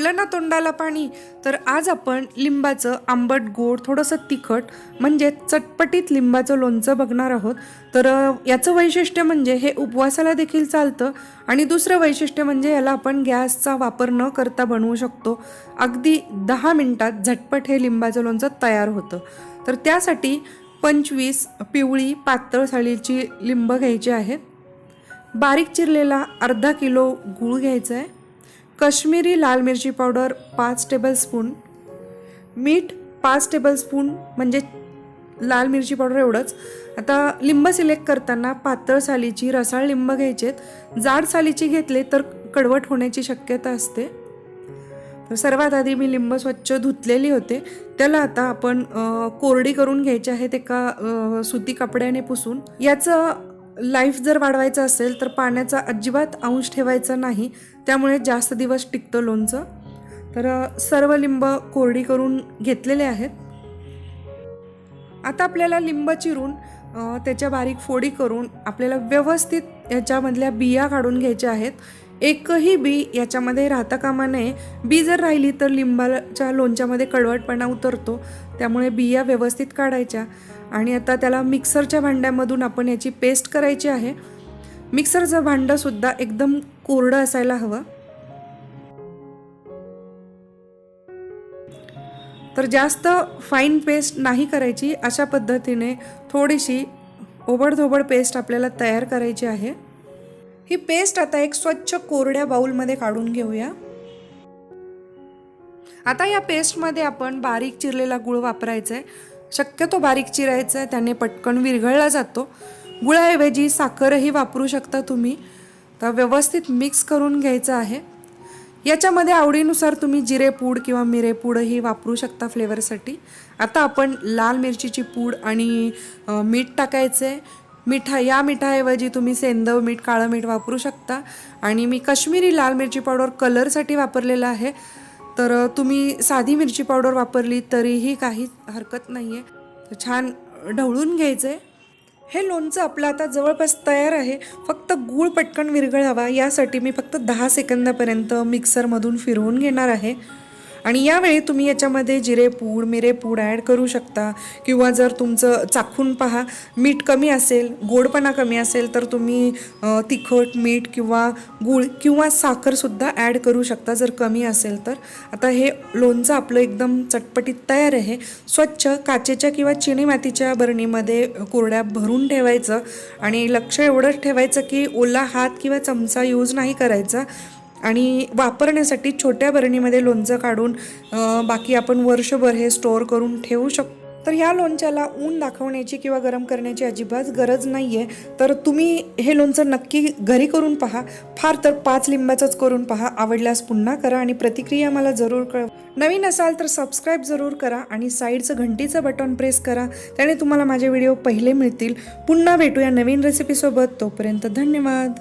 आलं ना तोंडाला पाणी तर आज आपण लिंबाचं आंबट गोड थोडंसं तिखट म्हणजे चटपटीत लिंबाचं लोणचं बघणार आहोत. तर याचं वैशिष्ट्य म्हणजे हे उपवासाला देखील चालतं आणि दुसरं वैशिष्ट्य म्हणजे याला आपण गॅसचा वापर न करता बनवू शकतो. अगदी दहा मिनटात झटपट हे लिंबाचं लोणचं तयार होतं. तर त्यासाठी पंचवीस पिवळी पातळ साळीची लिंब घ्यायची आहेत बारीक चिरलेला अर्धा किलो गूळ घ्यायचा आहे. कश्मीरी लाल मिरची पावडर पाच टेबलस्पून मीठ पाच टेबलस्पून म्हणजे लाल मिरची पावडर एवढंच. आता लिंब सिलेक्ट करताना पातळ सालीची रसाळ लिंब घ्यायचेत. जाड सालीची घेतले तर कडवट होण्याची शक्यता असते. तर सर्वात आधी मी लिंब स्वच्छ धुतलेली होते. त्याला आता आपण कोरडी करून घ्यायची आहेत एका सुती कपड्याने पुसून. याचं लाईफ जर वाढवायचं असेल तर पाण्याचा अजिबात अंश ठेवायचा नाही. त्यामुळे जास्त दिवस टिकतं लोणचं. तर सर्व लिंब कोरडी करून घेतलेले आहेत. आता आपल्याला लिंब चिरून त्याच्या बारीक फोडी करून आपल्याला व्यवस्थित याच्यामधल्या बिया काढून घ्यायच्या आहेत. एकही बी याच्यामध्ये राहता कामा नये. बी जर राहिली तर लिंबाच्या लोणच्यामध्ये कडवटपणा उतरतो. त्यामुळे बिया व्यवस्थित काढायच्या. आणि आता त्याला मिक्सरच्या भांड्यामधून आपण याची पेस्ट करायची आहे. मिक्सरचं भांडंसुद्धा एकदम कोरडं असायला हवं. तर जास्त फाईन पेस्ट नाही करायची. अशा पद्धतीने थोडीशी ओबडधोबड पेस्ट आपल्याला तयार करायची आहे. ही पेस्ट आता एक स्वच्छ कोरड्या बाऊलमध्ये काढून घेऊया. आता या पेस्टमध्ये आपण बारीक चिरलेला गुळ वापरायचा आहे शक्यतो बारीक चिरायचा आहे त्याने पटकन विरघळला जातो. गुळाऐवजी साखरही वापरू शकता तुम्ही. तर व्यवस्थित मिक्स करून घ्यायचं आहे. याच्यामध्ये आवडीनुसार तुम्ही जिरेपूड किंवा मिरेपूडही वापरू शकता फ्लेवरसाठी आता आपण लाल मिरचीची पूड आणि मीठ टाकायचं आहे मिठा या मिठाऐवजी तुम्ही सेंदव मीठ काळं मीठ वापरू शकता. आणि मी काश्मीरी लाल मिरची पावडर कलरसाठी वापरलेलं आहे. तर तुम्ही साधी मिरची पावडर वापरली तरीही काही हरकत नाही आहे तर छान ढवळून घ्यायचं आहे हे लोणचं आपलं आता जवळपास तयार आहे. फक्त गूळ पटकन विरघळावा. यासाठी मी फक्त दहा सेकंदापर्यंत मिक्सरमधून फिरवून घेणार आहे. आणि यावेळी तुम्ही याच्यामध्ये जिरेपूड मिरेपूड ॲड करू शकता. किंवा जर तुमचं चाखून पहा मीठ कमी असेल गोडपणा कमी असेल तर तुम्ही तिखट मीठ किंवा गूळ किंवा साखरसुद्धा ॲड करू शकता. जर कमी असेल तर. आता हे लोणचं आपलं एकदम चटपटीत तयार आहे. स्वच्छ काचेच्या किंवा चिनी मातीच्या बरणीमध्ये कोरड्या भरून ठेवायचं. आणि लक्ष एवढंच ठेवायचं की ओला हात किंवा चमचा यूज नाही करायचा. आणि वापरण्यासाठी छोट्या बरणीमध्ये लोणचं काढून बाकी आपण वर्षभर हे स्टोअर करून ठेवू शकतो तर ह्या लोणच्याला ऊन दाखवण्याची किंवा गरम करण्याची अजिबात गरज नाही आहे तर तुम्ही हे लोणचं नक्की घरी करून पहा. फार तर पाच लिंबाचंच करून पहा. आवडल्यास पुन्हा करा आणि प्रतिक्रिया मला जरूर कळ नवीन असाल तर सबस्क्राईब जरूर करा आणि साईडचं घंटीचं बटन प्रेस करा. त्याने तुम्हाला माझे व्हिडिओ पहिले मिळतील. पुन्हा भेटूया नवीन रेसिपीसोबत तोपर्यंत धन्यवाद.